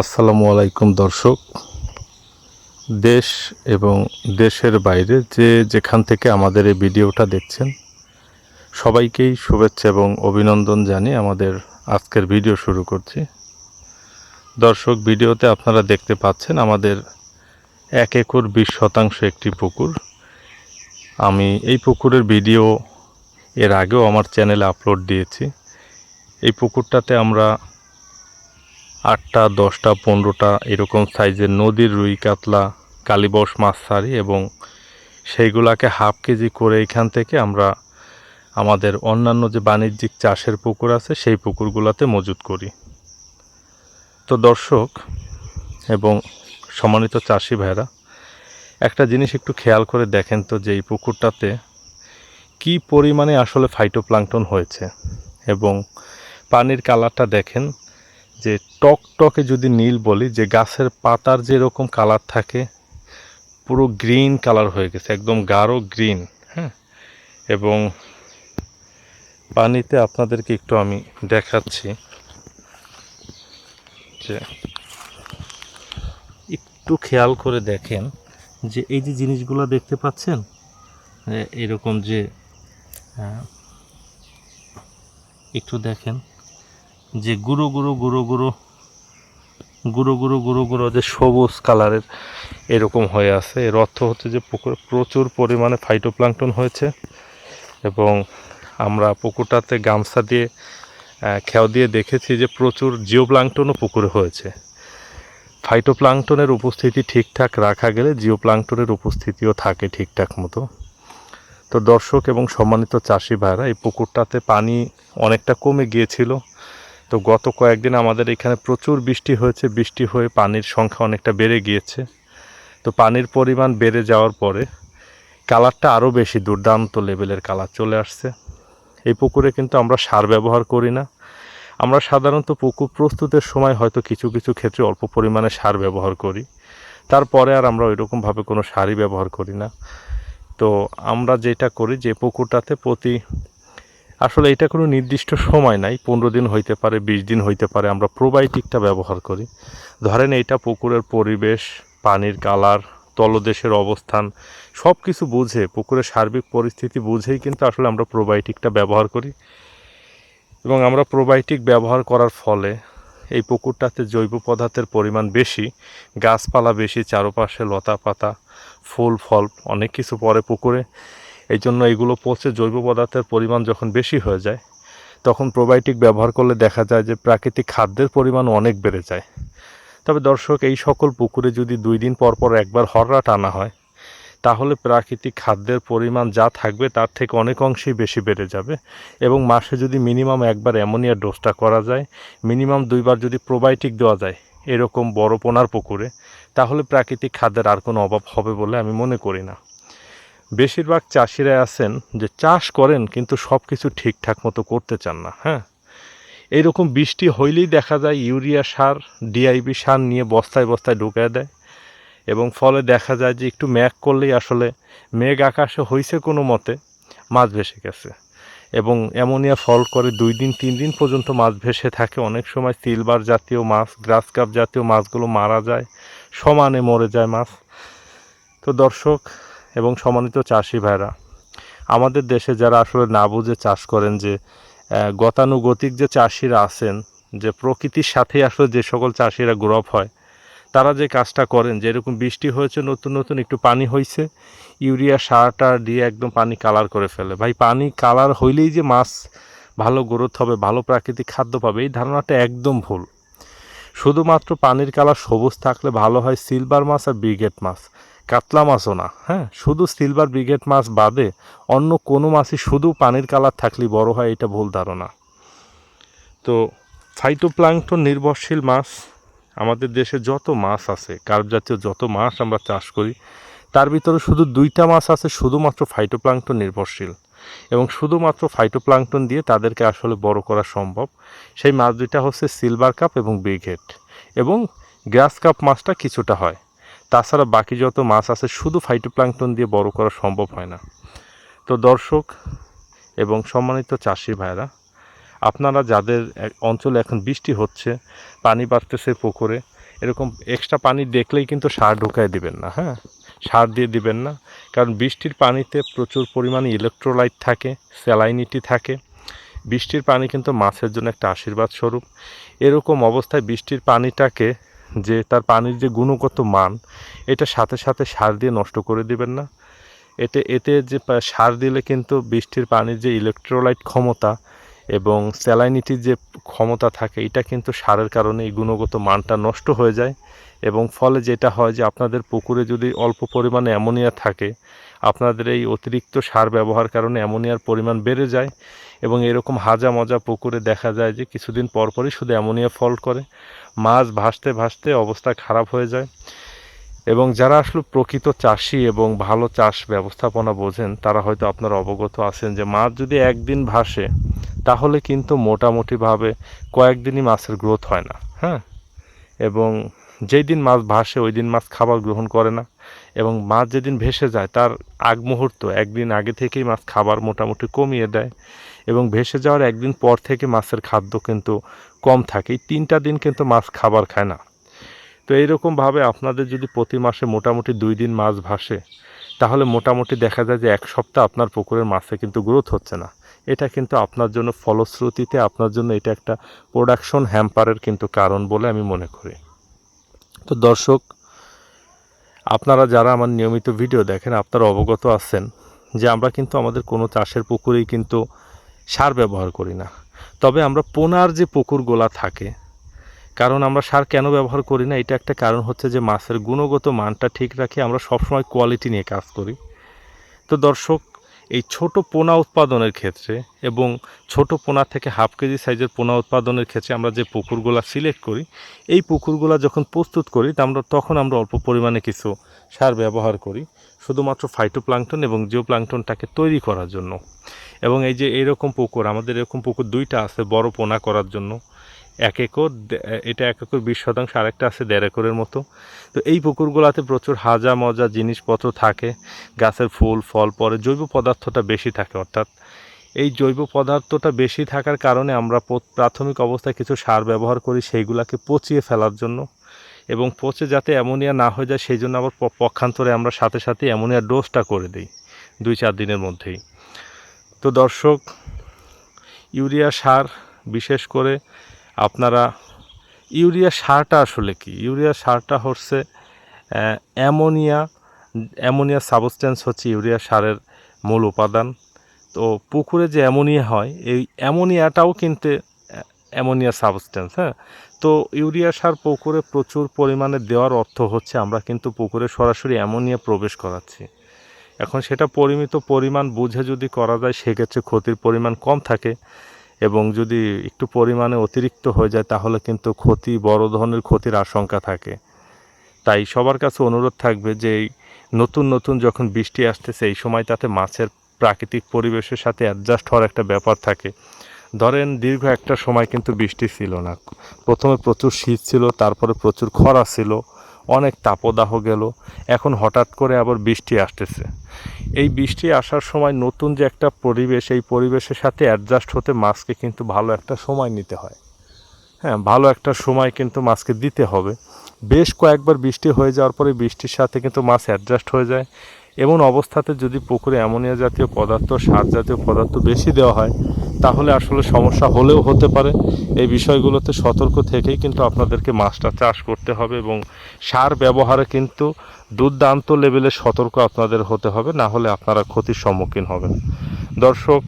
আসসালামু আলাইকুম, দর্শক। দেশ এবং দেশের বাইরে যে যেখান থেকে আমাদের এই ভিডিওটা দেখছেন, সবাইকেই শুভেচ্ছা এবং অভিনন্দন জানিয়ে আমাদের আজকের ভিডিও শুরু করছি। দর্শক, ভিডিওতে আপনারা দেখতে পাচ্ছেন আমাদের এক একর বিশ শতাংশ একটি পুকুর। আমি এই পুকুরের ভিডিও এর আগেও আমার চ্যানেলে আপলোড দিয়েছি। এই পুকুরটাতে আমরা আটটা, দশটা, পনেরোটা এরকম সাইজের নদীর রুই কাতলা কালীবস মাছ ছাড়ি এবং সেইগুলাকে হাফ কেজি করে এখান থেকে আমরা আমাদের অন্যান্য যে বাণিজ্যিক চাষের পুকুর আছে, সেই পুকুরগুলোতে মজুত করি। তো দর্শক এবং সম্মানিত চাষি ভাইরা, একটা জিনিস একটু খেয়াল করে দেখেন তো যে এই পুকুরটাতে কি পরিমাণে আসলে ফাইটোপ্লাঙ্কটন হয়েছে এবং পানির কালারটা দেখেন যে টক টকে যদি নীল বলি, যে গাছের পাতার যেরকম কালার থাকে, পুরো গ্রিন কালার হয়ে গেছে, একদম গাঢ় গ্রিন হ্যাঁ? এবং পানিতে আপনাদেরকে একটু আমি দেখাচ্ছি যে একটু খেয়াল করে দেখেন যে এই যে জিনিসগুলো দেখতে পাচ্ছেন এরকম যে একটু দেখেন। যে গুঁড়ো গুঁড়ো গুঁড়ো গুঁড়ো গুঁড়ো গুঁড়ো গুঁড়ো গুঁড়ো যে সবুজ কালারের এরকম হয়ে আছে। এর অর্থ হচ্ছে যে পুকুরে প্রচুর পরিমাণে ফাইটোপ্লাঙ্কটন হয়েছে এবং আমরা পুকুরটাতে গামছা দিয়ে আহ, দিয়ে দেখেছি যে প্রচুর জিওপ্লাঙ্কটনও পুকুরে হয়েছে। ফাইটোপ্লাঙ্কটনের উপস্থিতি ঠিকঠাক রাখা গেলে জিওপ্লাঙ্কটনের উপস্থিতিও থাকে ঠিকঠাক মতো। তো দর্শক এবং সম্মানিত চাষি ভাইরা এই পুকুরটাতে পানি অনেকটা কমে গিয়েছিল। তো গত কয়েকদিন আমাদের এখানে প্রচুর বৃষ্টি হয়েছে, বৃষ্টি হয়ে পানির সংখ্যা অনেকটা বেড়ে গিয়েছে। তো পানির পরিমাণ বেড়ে যাওয়ার পরে কালারটা আরও বেশি দুর্দান্ত লেভেলের কালার চলে আসছে। এই পুকুরে কিন্তু আমরা সার ব্যবহার করি না। আমরা সাধারণত পুকুর প্রস্তুতের সময় হয়তো কিছু কিছু ক্ষেত্রে অল্প পরিমাণে সার ব্যবহার করি। তারপরে আর আমরা ওইরকমভাবে কোনো সারই ব্যবহার করি না। তো আমরা যেটা করি যে পুকুরটাতে প্রতি আসলে এটা কোনো নির্দিষ্ট সময় নাই, পনেরো দিন হইতে পারে, বিশ দিন হইতে পারে, আমরা প্রোবায়োটিকটা ব্যবহার করি। ধরেন এইটা পুকুরের পরিবেশ, পানির কালার, তলদেশের অবস্থান সব কিছু বুঝে, পুকুরের সার্বিক পরিস্থিতি বুঝেই কিন্তু আসলে আমরা প্রোবায়োটিকটা ব্যবহার করি। এবং আমরা প্রোবায়োটিক ব্যবহার করার ফলে এই পুকুরটাতে জৈব পদার্থের পরিমাণ বেশি, গাছপালা বেশি, চারপাশে লতা পাতা ফুল, ফল, অনেক কিছু পরে পুকুরে। এই জন্য এগুলো পচে জৈব পদার্থের পরিমাণ যখন বেশি হয়ে যায়, তখন প্রোবায়োটিক ব্যবহার করলে দেখা যায় যে প্রাকৃতিক খাদ্যের পরিমাণ অনেক বেড়ে যায়। তবে দর্শক, এই সকল পুকুরে যদি দুই দিন পর পর একবার হররা টানা হয়, তাহলে প্রাকৃতিক খাদ্যের পরিমাণ যা থাকবে তার থেকে অনেক অংশেই বেশি বেড়ে যাবে এবং মাসে যদি মিনিমাম একবার অ্যামোনিয়া ডোজটা করা যায়, মিনিমাম দুইবার যদি প্রোবায়োটিক দেওয়া যায়, এরকম বড় পোনার পুকুরে, তাহলে প্রাকৃতিক খাদ্যের আর কোনো অভাব হবে বলে আমি মনে করি না। বেশিরভাগ চাষিরাই আছেন যে চাষ করেন কিন্তু সব কিছু ঠিকঠাক মতো করতে চান না হ্যাঁ? এইরকম বৃষ্টি হইলেই দেখা যায় ইউরিয়া সার ডিআইবি সার নিয়ে বস্তায় বস্তায় ঢুকায় দেয় এবং ফলে দেখা যায় যে একটু ম্যাগ করলেই আসলে মেঘ আকাশে হইছে কোনো মতে মাছ ভেসে গেছে এবং অ্যামোনিয়া ফল করে দুই দিন, তিন দিন পর্যন্ত মাছ ভেসে থাকে। অনেক সময় সিলভার জাতীয় মাছ, গ্রাস কাপ জাতীয় মাছগুলো মারা যায়, সমানে মরে যায় মাছ। তো দর্শক এবং সম্মানিত চাষি ভাইরা, আমাদের দেশে যারা আসলে না বুঝে চাষ করেন যে গতানুগতিক যে চাষিরা আছেন, যে প্রকৃতির সাথে আসলে যে সকল চাষিরা গ্রোপ হয়, তারা যে কাজটা করেন যে এরকম বৃষ্টি হয়েছে, নতুন নতুন একটু পানি হয়েছে ইউরিয়া, সারটা দিয়ে একদম পানি কালার করে ফেলে। ভাই, পানি কালার হইলেই যে মাছ ভালো গ্রোথ হবে, ভালো প্রাকৃতিক খাদ্য পাবে, এই ধারণাটা একদম ভুল। শুধুমাত্র পানির কালার সবুজ থাকলে ভালো হয়, সিলভার মাছ আর ব্রিগেড মাছ। কাতলা মাছও না হ্যাঁ? শুধু সিলভার ব্রিগেড মাছ বাদে অন্য কোনো মাছই, শুধু পানির কালার থাকলেই বড় হয়, এটা ভুল ধারণা। তো ফাইটোপ্লাঙ্কটন নির্ভরশীল মাছ, আমাদের দেশে যত মাছ আছে, কার্প জাতীয় যত মাছ আমরা চাষ করি, তার ভিতরে শুধু দুইটা মাছ আছে, শুধুমাত্র ফাইটোপ্লাঙ্কটন নির্ভরশীল। এবং শুধুমাত্র ফাইটোপ্লাঙ্কটন দিয়ে তাদেরকে আসলে বড় করা সম্ভব, সেই মাছ দুইটা হচ্ছে সিলভার কাপ এবং ব্রিগেড। এবং গ্রাস কাপ মাছটা কিছুটা হয়। তাছাড়া বাকি যত মাছ আছে, শুধু ফাইটোপ্লাঙ্কটন দিয়ে বড় করা সম্ভব হয় না। তো দর্শক এবং সম্মানিত চাষি ভাইরা আপনারা যাদের অঞ্চলে এখন বৃষ্টি হচ্ছে, পানি বাড়তেছে পুকুরে, এরকম এক্সট্রা পানি দেখলেই কিন্তু সার ঢুকায় দিবেন না হ্যাঁ? সার দিয়ে দিবেন না, কারণ বৃষ্টির পানিতে প্রচুর পরিমাণে ইলেকট্রোলাইট থাকে স্যালাইনিটি থাকে। বৃষ্টির পানি কিন্তু মাছের জন্য একটা আশীর্বাদ স্বরূপ। এরকম অবস্থায় বৃষ্টির পানিটাকে যে তার পানির যে গুণগত মান, এটা সাথে সাথে সার দিয়ে নষ্ট করে দিবেন না। এতে এতে যে সার দিলে কিন্তু বৃষ্টির পানির যে ইলেকট্রোলাইট ক্ষমতা এবং স্যালাইনিটির যে ক্ষমতা থাকে, এটা কিন্তু সারের কারণে এই গুণগত মানটা নষ্ট হয়ে যায় এবং ফলে যেটা হয় যে আপনাদের পুকুরে যদি অল্প পরিমাণে অ্যামোনিয়া থাকে, আপনাদের এই অতিরিক্ত সার ব্যবহার কারণে অ্যামোনিয়ার পরিমাণ বেড়ে যায়। এবং এরকম হাজা মজা পুকুরে দেখা যায় যে কিছুদিন পরপরই শুধু অ্যামোনিয়া ফল্ট করে। মাছ ভাসতে ভাসতে অবস্থা খারাপ হয়ে যায়। এবং যারা আসলে প্রকৃত চাষি এবং ভালো চাষ ব্যবস্থাপনা বোঝেন, তারা হয়তো আপনারা অবগত আছেন যে মাছ যদি একদিন ভাসে, তাহলে কিন্তু মোটামুটিভাবে কয়েকদিনই মাছের গ্রোথ হয় না হ্যাঁ? এবং যেই দিন মাছ ভাসে, ওই দিন মাছ খাবার গ্রহণ করে না। এবং মাছ যেদিন ভেসে যায়, তার আগ মুহূর্ত একদিন আগে থেকেই মাছ খাবার মোটামুটি কমিয়ে দেয়। এবং ভেসে যাওয়ার একদিন পর থেকে মাছের খাদ্য কিন্তু কম থাকে। এই তিনটা দিন কিন্তু মাছ খাবার খায় না। তো এইরকমভাবে আপনাদের যদি প্রতি মাসে মোটামুটি দুই দিন মাছ ভাসে, তাহলে মোটামুটি দেখা যায় যে এক সপ্তাহ আপনার পুকুরের মাছে কিন্তু গ্রোথ হচ্ছে না। এটা কিন্তু আপনার জন্য ফলশ্রুতিতে আপনার জন্য এটা একটা প্রোডাকশন হ্যাম্পারের কিন্তু কারণ বলে আমি মনে করি। তো দর্শক, আপনারা যারা আমার নিয়মিত ভিডিও দেখেন, আপনারা অবগত আছেন যে আমরা কিন্তু আমাদের কোনো চাষের পুকুরেই কিন্তু সার ব্যবহার করি না। তবে আমরা পোনার যে পুকুরগুলা থাকে, কারণ আমরা সার কেন ব্যবহার করি না, এটা একটা কারণ হচ্ছে যে মাছের গুণগত মানটা ঠিক রাখি, আমরা সবসময় কোয়ালিটি নিয়ে কাজ করি। তো দর্শক এই ছোট পোনা উৎপাদনের ক্ষেত্রে এবং ছোট পোনা থেকে হাফ কেজি সাইজের পোনা উৎপাদনের ক্ষেত্রে আমরা যে পুকুরগুলা সিলেক্ট করি, এই পুকুরগুলা যখন প্রস্তুত করি আমরা তখন আমরা অল্প পরিমাণে কিছু সার ব্যবহার করি, শুধুমাত্র ফাইটোপ্লাঙ্কটন এবং জিওপ্লাঙ্কটনটাকে তৈরি করার জন্য। এবং এই যে এরকম পুকুর, আমাদের এরকম পুকুর দুইটা আছে, বড় পোনা করার জন্য। এক একর এটা এক একর বিশ শতাংশ, আরেকটা আছে দেড় একরের মতো। তো এই পুকুরগুলোতে প্রচুর হাজা মজা জিনিসপত্র থাকে, গাছের ফুল, ফল, পরে জৈব পদার্থটা বেশি থাকে, অর্থাৎ এই জৈব পদার্থটা বেশি থাকার কারণে আমরা প্রাথমিক অবস্থায় কিছু সার ব্যবহার করি সেইগুলোকে পচিয়ে ফেলার জন্য। এবং পচে যাতে অ্যামোনিয়া না হয়ে যায়, সেই জন্য আবার পক্ষান্তরে আমরা সাথে সাথে অ্যামোনিয়ার ডোজটা করে দিই, দুই চার দিনের মধ্যেই। তো দর্শক, ইউরিয়া সার বিশেষ করে আপনারা, ইউরিয়া সারটা আসলে কি? ইউরিয়া সারটা হচ্ছে অ্যামোনিয়া অ্যামোনিয়া সাবস্টেন্স হচ্ছে ইউরিয়া সারের মূল উপাদান। তো পুকুরে যে অ্যামোনিয়া হয়, এই অ্যামোনিয়াটাও কিন্তু অ্যামোনিয়া সাবস্টেন্স হ্যাঁ? তো ইউরিয়া সার পুকুরে প্রচুর পরিমাণে দেওয়ার অর্থ হচ্ছে আমরা কিন্তু পুকুরে সরাসরি অ্যামোনিয়া প্রবেশ করাচ্ছি। এখন সেটা পরিমিত পরিমাণ বুঝে যদি করা যায়, সেক্ষেত্রে ক্ষতির পরিমাণ কম থাকে। এবং যদি একটু পরিমাণে অতিরিক্ত হয়ে যায়, তাহলে কিন্তু ক্ষতি, বড় ধরনের ক্ষতির আশঙ্কা থাকে। তাই সবার কাছে অনুরোধ থাকবে যে নতুন নতুন যখন বৃষ্টি আসতেছে, এই সময় তাতে মাছের প্রাকৃতিক পরিবেশের সাথে অ্যাডজাস্ট হওয়ার একটা ব্যাপার থাকে। ধরেন, দীর্ঘ একটা সময় কিন্তু বৃষ্টি ছিল না। প্রথমে প্রচুর শীত ছিল, তারপরে প্রচুর খরা ছিল। অনেক তাপদাহ গেল। এখন হঠাৎ করে আবার বৃষ্টি আসতেছে। এই বৃষ্টি আসার সময় নতুন যে একটা পরিবেশ, এই পরিবেশের সাথে অ্যাডজাস্ট হতে মাছকে কিন্তু ভালো একটা সময় নিতে হয়। হ্যাঁ ভালো একটা সময় কিন্তু মাছকে দিতে হবে। বেশ কয়েকবার বৃষ্টি হয়ে যাওয়ার পরে বৃষ্টির সাথে কিন্তু মাছ অ্যাডজাস্ট হয়ে যায়। এমন অবস্থাতে যদি পুকুরে অ্যামোনিয়া জাতীয় পদার্থ, সার জাতীয় পদার্থ বেশি দেওয়া হয়, তাহলে আসলে সমস্যা হলেও হতে পারে। এই বিষয়গুলোতে সতর্ক থেকেই কিন্তু আপনাদেরকে মাছটা চাষ করতে হবে এবং সার ব্যবহারে কিন্তু দুর্দান্ত লেভেলে সতর্ক আপনাদের হতে হবে, না হলে আপনারা ক্ষতির সম্মুখীন হবেন। দর্শক,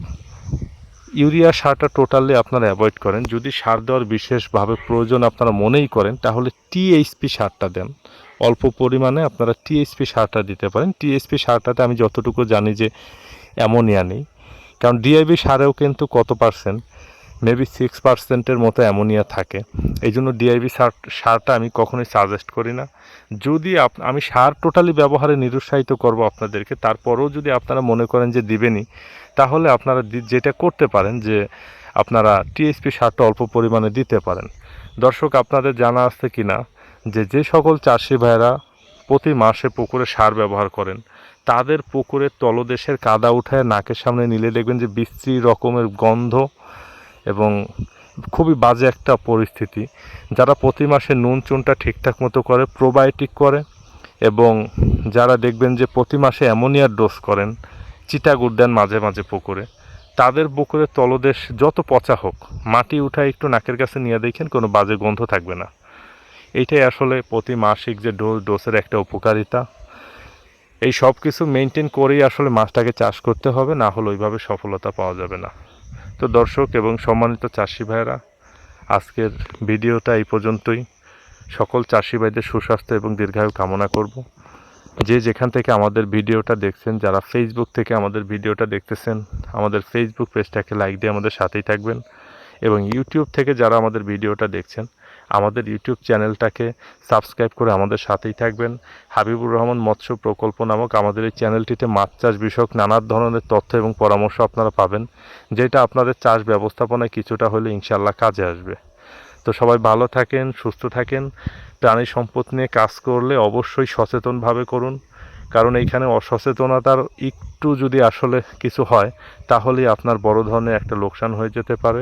ইউরিয়া সারটা টোটালি আপনারা অ্যাভয়েড করেন। যদি সার দেওয়ার বিশেষভাবে প্রয়োজন আপনারা মনেই করেন, তাহলে টিএইচপি সারটা দেন। অল্প পরিমাণে আপনারা টিএইচপি সারটা দিতে পারেন। টিএইচপি সারটাতে আমি যতটুকু জানি যে অ্যামোনিয়া নেই। কারণ ডিআইবি সারেও কিন্তু কত পার্সেন্ট? মেবি সিক্স পার্সেন্টের মতো অ্যামোনিয়া থাকে। এই জন্য ডিআইবি সার, সারটা আমি কখনোই সাজেস্ট করি না। যদি আমি সার টোটালি ব্যবহারে নিরুৎসাহিত করব আপনাদেরকে, তারপরেও যদি আপনারা মনে করেন যে দিবেনই, তাহলে আপনারা যেটা করতে পারেন যে আপনারা টিএসপি সারটা অল্প পরিমাণে দিতে পারেন। দর্শক, আপনাদের জানা আছে কি না যে যে সকল চাষি ভাইয়েরা প্রতি মাসে পুকুরে সার ব্যবহার করেন, তাদের পুকুরের তলদেশের কাদা উঠায় নাকের সামনে নিলে দেখবেন যে বিশ্রী রকমের গন্ধ এবং খুবই বাজে একটা পরিস্থিতি। যারা প্রতি মাসে নুন চুনটা ঠিকঠাক মতো করে, প্রোবায়োটিক করে এবং যারা দেখবেন যে প্রতি মাসে অ্যামোনিয়ার ডোজ করেন, চিটাগুড় দেন মাঝে মাঝে পুকুরে, তাদের পুকুরের তলদেশ যত পচা হোক, মাটি উঠায় একটু নাকের কাছে নিয়ে দেখেন কোনো বাজে গন্ধ থাকবে না। এইটাই আসলে প্রতি মাসিক যে ডোজ ডোসের একটা উপকারিতা। এই সব কিছু মেনটেন করেই আসলে মাছটাকে চাষ করতে হবে, না হলে ওইভাবে সফলতা পাওয়া যাবে না। তো দর্শক এবং সম্মানিত চাষি ভাইয়েরা, আজকের ভিডিওটা এই পর্যন্তই। সকল চাষি ভাইদের সুস্বাস্থ্য এবং দীর্ঘায়ু কামনা করব। যে যেখান থেকে আমাদের ভিডিওটা দেখছেন, যারা ফেসবুক থেকে আমাদের ভিডিওটা দেখতেছেন, আমাদের ফেসবুক পেজটাকে লাইক দিয়ে আমাদের সাথেই থাকবেন এবং ইউটিউব থেকে যারা আমাদের ভিডিওটা দেখছেন আমাদের ইউটিউব চ্যানেলটাকে সাবস্ক্রাইব করে আমাদের সাথেই থাকবেন। হাবিবুর রহমান মৎস্য প্রকল্প নামক আমাদের এই চ্যানেলটিতে মাছ চাষ বিষয়ক নানা ধরনের তথ্য এবং পরামর্শ আপনারা পাবেন, যেটা আপনাদের চাষ ব্যবস্থাপনায় কিছুটা হলে ইনশাল্লাহ কাজে আসবে। তো সবাই ভালো থাকেন, সুস্থ থাকেন, প্রাণী সম্পদ নিয়ে কাজ করলে অবশ্যই সচেতনভাবে করুন, কারণ এইখানে অসচেতনতার একটু যদি আসলে কিছু হয়, তাহলেই আপনার বড় ধরনের একটা লোকসান হয়ে যেতে পারে।